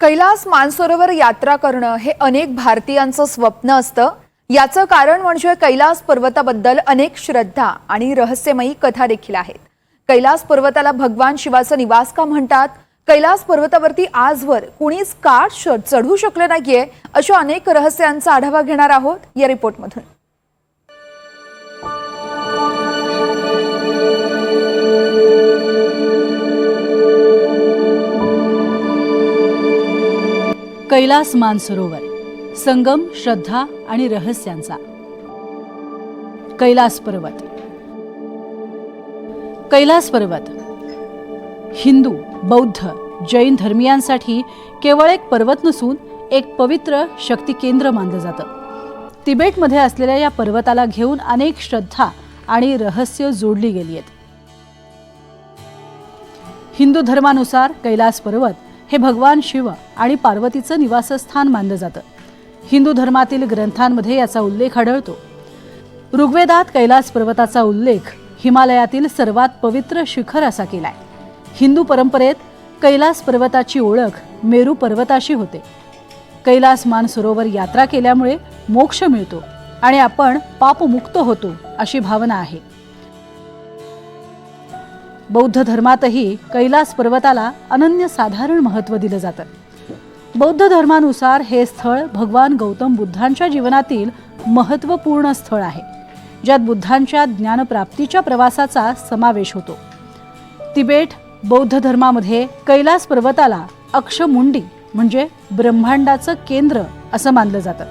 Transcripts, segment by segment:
कैलास मानसरोवर यात्रा करणं हे अनेक भारतीयांचं स्वप्न असतं. याचं कारण म्हणजे कैलास पर्वताबद्दल अनेक श्रद्धा आणि रहस्यमयी कथा देखील आहेत. कैलास पर्वताला भगवान शिवाचं निवास का म्हणतात? कैलास पर्वतावरती आजवर कुणीच का चढू शकलं नाहीये? अशा अनेक रहस्यांचा आढावा घेणार आहोत या रिपोर्टमधून. कैलास मानसरोवर. संगम श्रद्धा आणि रहस्यांचा. कैलास पर्वत. कैलास पर्वत. हिंदू बौद्ध जैन धर्मियांसाठी केवळ एक पर्वत नसून एक पवित्र शक्ती केंद्र मानलं जातं. तिबेटमध्ये असलेल्या या पर्वताला घेऊन अनेक श्रद्धा आणि रहस्य जोडली गेली आहेत. हिंदू धर्मानुसार कैलास पर्वत हे भगवान शिव आणि पार्वतीचं निवासस्थान मानलं जातं. हिंदू धर्मातील ग्रंथांमध्ये याचा उल्लेख आढळतो. ऋग्वेदात कैलास पर्वताचा उल्लेख हिमालयातील सर्वात पवित्र शिखर असा केलाय. हिंदू परंपरेत कैलास पर्वताची ओळख मेरू पर्वताशी होते. कैलास मानसरोवर यात्रा केल्यामुळे मोक्ष मिळतो आणि आपण पापमुक्त होतो अशी भावना आहे. बौद्ध धर्मातही कैलास पर्वताला अनन्यसाधारण महत्त्व दिलं जातं. बौद्ध धर्मानुसार हे स्थळ भगवान गौतम बुद्धांच्या जीवनातील महत्त्वपूर्ण स्थळ आहे ज्यात बुद्धांच्या ज्ञानप्राप्तीच्या प्रवासाचा समावेश होतो. तिबेट बौद्ध धर्मामध्ये कैलास पर्वताला अक्षमुंडी म्हणजे ब्रह्मांडाचं केंद्र असं मानलं जातं.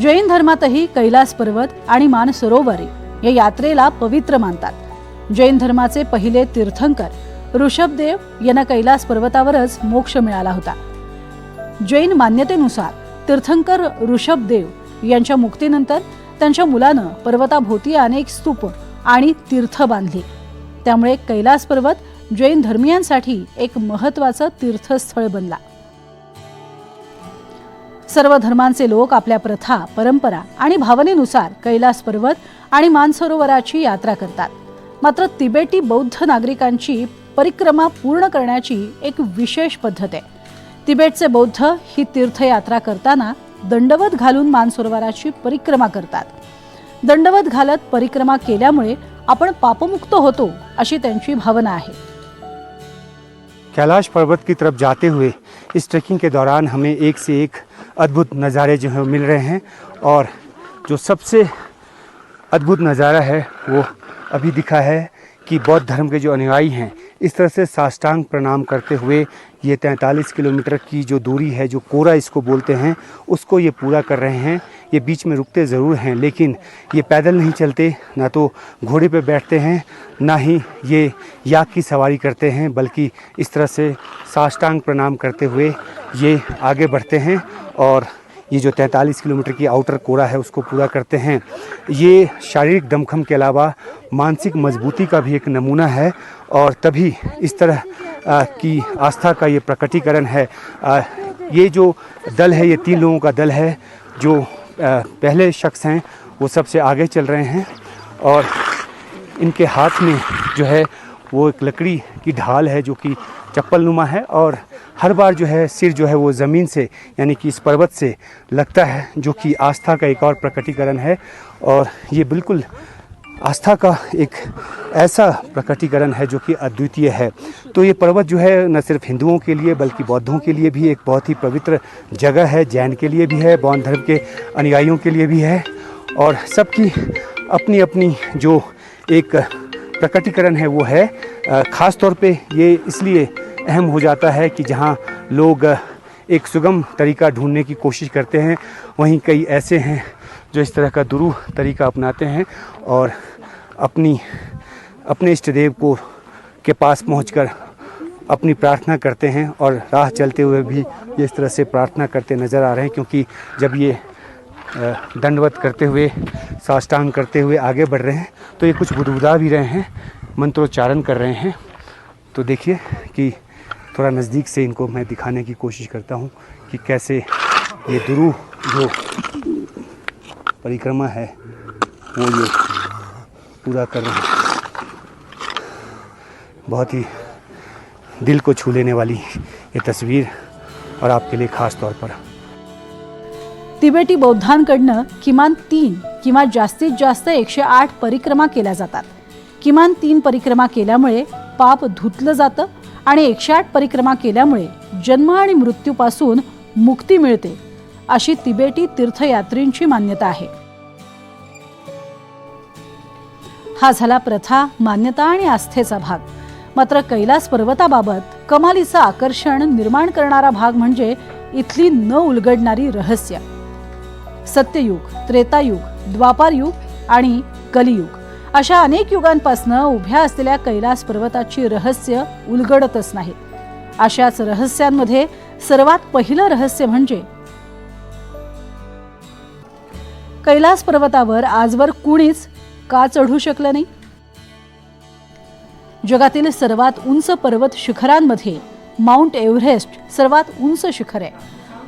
जैन धर्मातही कैलास पर्वत आणि मानसरोवर या यात्रेला पवित्र मानतात. जैन धर्माचे पहिले तीर्थंकर ऋषभदेव यांना कैलास पर्वतावरच मोक्ष मिळाला होता. जैन मान्यतेनुसार तीर्थंकर ऋषभदेव यांच्या मुक्तीनंतर त्यांच्या मुलानं पर्वताभोवती अनेक स्तूप आणि तीर्थ बांधली. त्यामुळे कैलास पर्वत जैन धर्मियांसाठी एक महत्वाचं तीर्थस्थळ बनला. सर्व धर्मांचे लोक आपल्या प्रथा परंपरा आणि भावनेनुसार कैलास पर्वत आणि मानसरोवराची यात्रा करतात. मात्र तिबेटी बौद्ध नागरिकांची परिक्रमा पूर्ण करण्याची एक विशेष पद्धत आहे. तिबेटचे बौद्ध ही तीर्थयात्रा करताना दंडवत घालून मानसरोवराची परिक्रमा करतात. दंडवत घालत परिक्रमा केल्यामुळे आपण पापमुक्त होतो अशी त्यांची भावना आहे. कैलाश पर्वत की तरफ जाते हुए इस ट्रैकिंग के दौरान हमें एक से एक अद्भुत नज़ारे जो है मिल रहे हैं और जो सबसे अद्भुत नज़ारा है वो अभी दिखा है कि बौद्ध धर्म के जो अनुयायी हैं, इस तरह से साष्टांग प्रणाम करते हुए ये 43 किलोमीटर की जो दूरी है, जो कोरा इसको बोलते हैं, उसको ये पूरा कर रहे हैं। ये बीच में रुकते ज़रूर हैं, लेकिन ये पैदल नहीं चलते, ना तो घोड़े पे बैठते हैं, ना ही ये याक की सवारी करते हैं, बल्कि इस तरह से साष्टांग प्रणाम करते हुए ये आगे बढ़ते हैं और ये जो 43 किलोमीटर की आउटर कोरा है, उसको पूरा करते हैं। ये शारीरिक दमखम के अलावा मानसिक मजबूती का भी एक नमूना है और तभी इस तरह की आस्था का ये प्रकटीकरण है। ये जो दल है, ये तीन लोगों का दल है, जो पहले शख्स हैं, वो सबसे आगे चल रहे हैं और इनके हाथ में जो है, वो एक लकड़ी की ढाल है, जो कि चप्पल नुमा है और हर बार जो है सिर जो है वो ज़मीन से, यानी कि इस पर्वत से लगता है, जो कि आस्था का एक और प्रकटीकरण है। और ये बिल्कुल आस्था का एक ऐसा प्रकटीकरण है जो कि अद्वितीय है। तो ये पर्वत जो है न सिर्फ़ हिंदुओं के लिए, बल्कि बौद्धों के लिए भी एक बहुत ही पवित्र जगह है, जैन के लिए भी है, बौद्ध धर्म के अनुयायियों के लिए भी है। और सबकी अपनी अपनी जो एक प्रकटीकरण है वो है। ख़ास तौर पे ये इसलिए अहम हो जाता है कि जहाँ लोग एक सुगम तरीका ढूँढने की कोशिश करते हैं, वहीं कई ऐसे हैं जो इस तरह का दुरूह तरीका अपनाते हैं और अपनी, अपने इष्ट देव को, के पास पहुंचकर अपनी प्रार्थना करते हैं और राह चलते हुए भी ये इस तरह से प्रार्थना करते नज़र आ रहे हैं क्योंकि जब ये दंडवत करते हुए, साष्टांग करते हुए आगे बढ़ रहे हैं तो ये कुछ बुदबुदा भी रहे हैं, मंत्रोच्चारण कर रहे हैं। तो देखिए कि थोड़ा नज़दीक से इनको मैं दिखाने की कोशिश करता हूँ कि कैसे ये दुरू जो परिक्रमा है वो ये पूरा कर रहे हैं। बहुत ही दिल को छू लेने वाली ये तस्वीर और आपके लिए ख़ास तौर पर। तिबेटी बौद्धांकडनं किमान तीन किंवा जास्तीत जास्त एकशे आठ परिक्रमा केल्या जातात. किमान तीन परिक्रमा केल्यामुळे पाप धुतलं जातं आणि एकशे आठ परिक्रमा केल्यामुळे जन्म आणि मृत्यूपासून मुक्ती मिळते अशी तिबेटी तीर्थयात्रींची मान्यता आहे. हा झाला प्रथा मान्यता आणि आस्थेचा भाग. मात्र कैलास पर्वताबाबत कमालीचं आकर्षण निर्माण करणारा भाग म्हणजे इथली न उलगडणारी रहस्य. सत्ययुग त्रेतायुग द्वापारयुग आणि कलियुग. अशा अनेक युगांपासनं उभ्या असलेल्या कैलास पर्वताची रहस्य उलगडतच नाहीत. अशाच रहस्यांमध्ये सर्वात पहिलं रहस्य म्हणजे कैलास पर्वतावर आजवर कुणीच का चढू शकलं नाही? जगातील सर्वात उंच पर्वत शिखरांमध्ये माउंट एव्हरेस्ट सर्वात उंच शिखर आहे.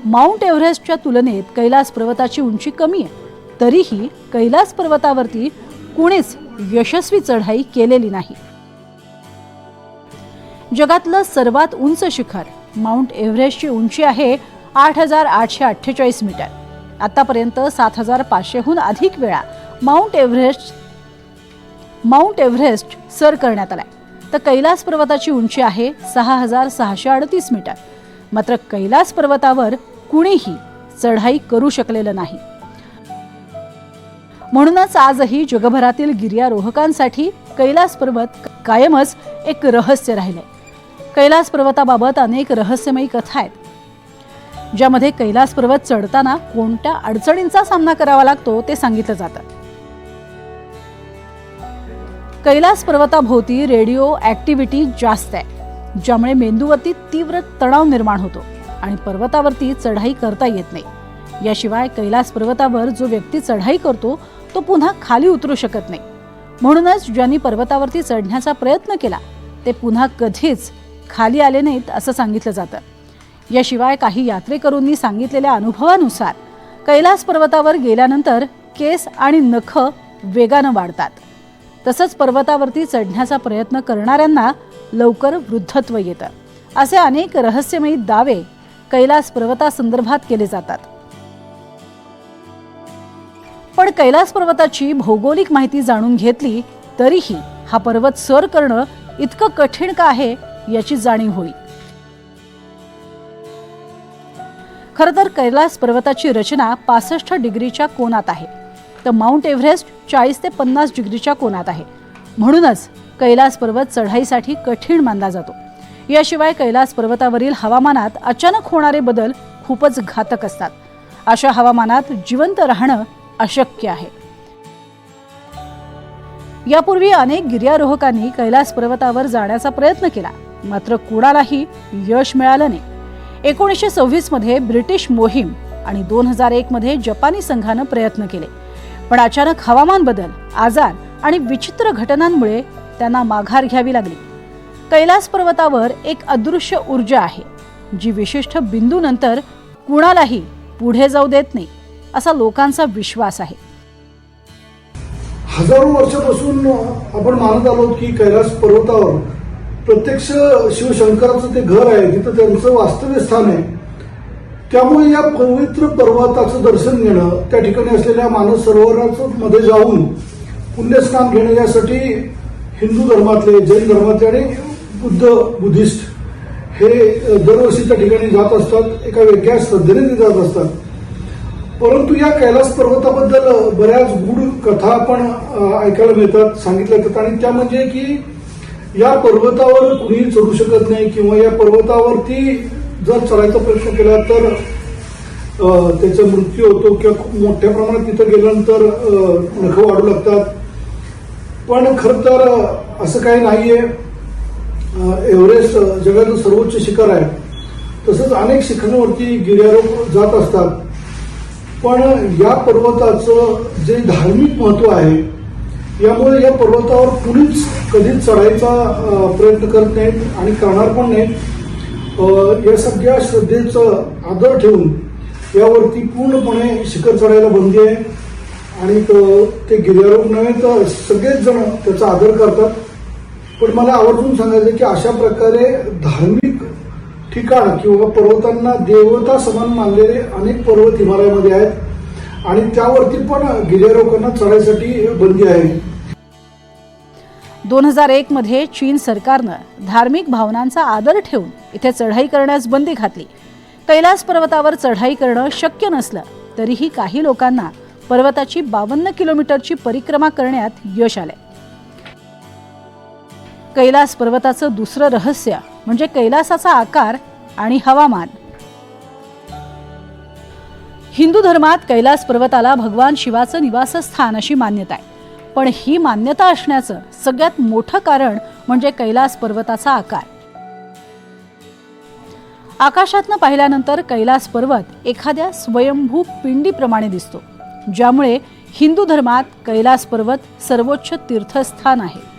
माउंट एव्हरेस्टच्या तुलनेत कैलास पर्वताची उंची कमी आहे. तरीही कैलास पर्वतावरती कुणीच यशस्वी चढाई केलेली नाही. जगातलं सर्वात उंच शिखर माउंट एव्हरेस्टची उंची आहे आठ हजार आठशे अठ्ठेचाळीस मीटर. आतापर्यंत सात हजार पाचशेहून अधिक वेळा माउंट एव्हरेस्ट माउंट एव्हरेस्ट सर करण्यात आलाय. तर कैलास पर्वताची उंची आहे सहा हजार सहाशे अडतीस मीटर. मात्र कैलास पर्वतावर कुणीही चढाई करू शकलेलं नाही. म्हणूनच आजही जगभरातील गिर्यारोहकांसाठी कैलास पर्वत कायमच एक रहस्य राहिले कैलास पर्वताबाबत अनेक रहस्यमयी कथा आहेत. ज्यामध्ये कैलास पर्वत चढताना कोणत्या अडचणींचा सामना करावा लागतो ते सांगितलं जातं. कैलास पर्वताभोवती रेडिओ ॲक्टिव्हिटी जास्त आहे ज्यामुळे मेंदूवरती तीव्र तणाव निर्माण होतो आणि पर्वतावरती चढाई करता येत नाही. याशिवाय कैलास पर्वतावर जो व्यक्ती चढाई करतो तो पुन्हा खाली उतरू शकत नाही. म्हणूनच ज्यांनी पर्वतावरती चढण्याचा प्रयत्न केला ते पुन्हा कधीच खाली आले नाहीत असं सांगितलं जातं. याशिवाय काही यात्रेकरूंनी सांगितलेल्या अनुभवानुसार कैलास पर्वतावर गेल्यानंतर केस आणि नख वेगानं वाढतात. तसंच पर्वतावरती चढण्याचा प्रयत्न करणाऱ्यांना लवकर वृद्धत्व येतं. असे अनेक रहस्यमयी दावे कैलास पर्वतासंदर्भात केले जातात. पण कैलास पर्वताची भौगोलिक माहिती जाणून घेतली तरीही हा पर्वत सर करणं इतकं कठीण का आहे याची जाणीव होईल. खरं तर कैलास पर्वताची रचना पासष्ट डिग्रीच्या कोनात आहे. तर माउंट एव्हरेस्ट चाळीस ते पन्नास डिग्रीच्या कोनात आहे. म्हणूनच कैलास पर्वत चढाईसाठी कठीण मानला जातो. याशिवाय कैलास पर्वतावरील हवामानात अचानक होणारे बदल खूपच घातक असतात. अशा हवामानात जिवंत राहणं अशक्य आहे. यापूर्वी अनेक गिर्यारोहकांनी कैलास पर्वतावर जाण्याचा प्रयत्न केला. मात्र कुणालाही यश मिळालं नाही. एकोणीसशे सव्वीसमध्ये ब्रिटिश मोहीम आणि दोन हजार एक मध्ये जपानी संघानं प्रयत्न केले. पण अचानक हवामान बदल आजार आणि विचित्र घटनांमुळे त्यांना माघार घ्यावी लागली. कैलास पर्वतावर एक अदृश्य ऊर्जा आहे जी विशिष्ट बिंदूनंतर कुणालाही पुढे जाऊ देत नाही. असा लोकांचा विश्वास आहे. हजारो वर्षापासून आपण मानत आलो की कैलास पर्वतावर प्रत्यक्ष शिवशंकराचं ते घर आहे तिथं त्यांचं वास्तव्य स्थान आहे. त्यामुळे या पवित्र पर्वताचं दर्शन घेणं त्या ठिकाणी असलेल्या मानस सरोवराचं मध्ये जाऊन पुण्यस्नान घेणं यासाठी हिंदू धर्मातले जैन धर्मातले आणि बुद्ध बुद्धिस्ट हे दरवर्षी त्या ठिकाणी जात असतात एका वेगळ्या श्रद्धेने ते जात असतात. परंतु या कैलास पर्वताबद्दल बऱ्याच गूढ कथा आपण ऐकायला मिळतात सांगितल्या जातात. आणि त्या म्हणजे की या पर्वतावर कुणीही चढू शकत नाही किंवा या पर्वतावरती जर चढायचा प्रयत्न केला तर त्याचा मृत्यू होतो किंवा खूप मोठ्या प्रमाणात तिथं गेल्यानंतर नखं वाढू लागतात. पण खरं तर असं काही नाहीये. एव्हरेस्ट जगातलं जगाचं सर्वोच्च शिखर आहे. तसंच अनेक शिखरांवरती गिर्यारोप जात असतात. पण या पर्वताचं जे धार्मिक महत्त्व आहे यामुळे या पर्वतावर कुणीच कधीच चढायचा प्रयत्न करत नाहीत आणि करणार पण नाहीत. या सगळ्या श्रद्धेचं आदर ठेवून यावरती पूर्णपणे शिखर चढायला बंदी आहे. आणि ते गिर्यारोहक नव्हे तर सगळेच जण त्याचा आदर करतात. पण मला आवर्जून सांगायचं की अशा प्रकारे धार्मिक ठिकाण किंवा पर्वतांना देवता समान मानलेले अनेक पर्वत हिमालयामध्ये आहेत. आणि त्यावरती पण गिर्यारोहकांना चढायसाठी बंदी आहे. दोन हजार एक मध्ये चीन सरकारनं धार्मिक भावनांचा आदर ठेवून इथे चढाई करण्यास बंदी घातली. कैलास पर्वतावर चढाई करणं शक्य नसलं तरीही काही लोकांना पर्वताची बावन्न किलोमीटरची परिक्रमा करण्यात यश आलंय. कैलास पर्वताचं दुसरं रहस्य म्हणजे कैलासाचा आकार आणि हवामान. हिंदू धर्मात कैलास पर्वताला भगवान शिवाचं निवासस्थान अशी मान्यता आहे. पण ही मान्यता असण्याचं सगळ्यात मोठं कारण म्हणजे कैलास पर्वताचा आकार. आकाशातनं पाहिल्यानंतर कैलास पर्वत एखाद्या स्वयंभू पिंडीप्रमाणे दिसतो ज्यामुळे हिंदू धर्मात कैलास पर्वत सर्वोच्च तीर्थस्थान आहे.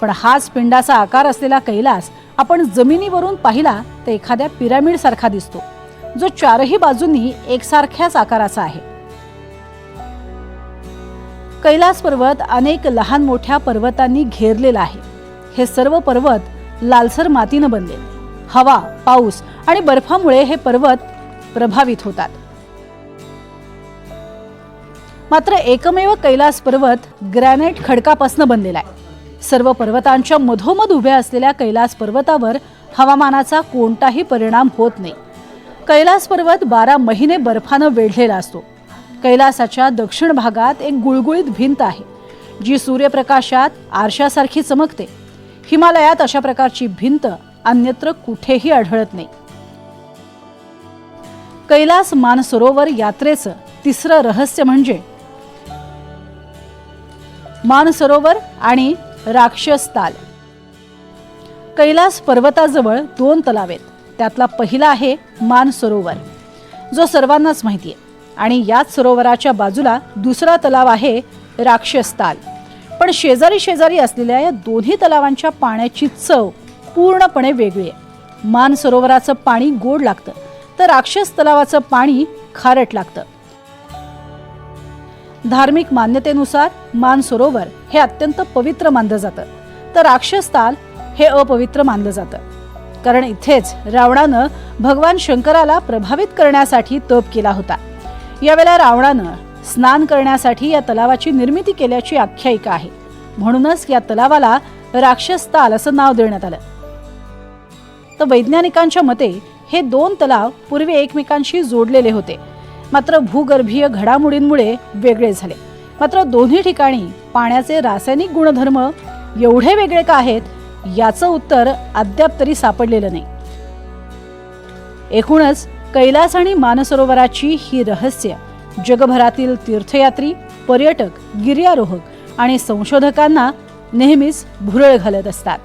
पण हाच पिंडाचा आकार असलेला कैलास आपण जमिनीवरून पाहिला तर एखाद्या पिरामिड सारखा दिसतो. जो चारही बाजूंनी एकसारख्याच आकाराचा आहे. कैलास पर्वत अनेक लहान मोठ्या पर्वतांनी घेरलेला आहे. हे सर्व पर्वत लालसर मातीनं बनले. हवा पाऊस आणि बर्फामुळे हे पर्वत प्रभावित होतात. मात्र एकमेव कैलास पर्वत ग्रॅनाइट खडकापासून बनलेला आहे. सर्व पर्वतांच्या मधोमध उभ्या असलेल्या कैलास पर्वतावर हवामानाचा कोणताही परिणाम होत नाही. कैलास पर्वत बारा महिने बर्फानं वेढलेला असतो. कैलासाच्या दक्षिण भागात एक गुळगुळीत भिंत आहे जी सूर्यप्रकाशात आरशासारखी चमकते. हिमालयात अशा प्रकारची भिंत अन्यत्र कुठेही आढळत नाही. कैलास मानसरोवर यात्रेचं तिसरं रहस्य म्हणजे मानसरोवर आणि राक्षस ताल. कैलास पर्वताजवळ दोन तलाव आहेत त्यातला पहिला आहे मानसरोवर जो सर्वांनाच माहिती आहे आणि याच सरोवराच्या बाजूला दुसरा तलाव आहे राक्षस ताल. पण शेजारी शेजारी असलेल्या या दोन्ही तलावांच्या पाण्याची चव पूर्णपणे वेगळी आहे. मान सरोवराचं पाणी गोड लागतं. तर राक्षस तलावाचं पाणी खारट लागतं. धार्मिक मान्यतेनुसार मान सरोवर हे अत्यंत पवित्र मानलं जातं. तर राक्षसताल हे अपवित्र मानलं जातं. कारण इथेच रावणानं भगवान शंकराला प्रभावित करण्यासाठी तप केला होता. यावेळेला रावणानं स्नान करण्यासाठी या तलावाची निर्मिती केल्याची आख्यायिका आहे. म्हणूनच या तलावाला राक्षस ताल असं नाव देण्यात आलं. तर वैज्ञानिकांच्या मते हे दोन तलाव पूर्वी एकमेकांशी जोडलेले होते. मात्र भूगर्भीय घडामोडींमुळे वेगळे झाले. मात्र दोन्ही ठिकाणी पाण्याचे रासायनिक गुणधर्म एवढे वेगळे का आहेत याचं उत्तर अद्याप तरी सापडलेलं नाही. एकूणच कैलास आणि मानसरोवराची ही रहस्य जगभरातील तीर्थयात्री पर्यटक गिर्यारोहक आणि संशोधकांना नेहमीच भुरळ घालत असतात.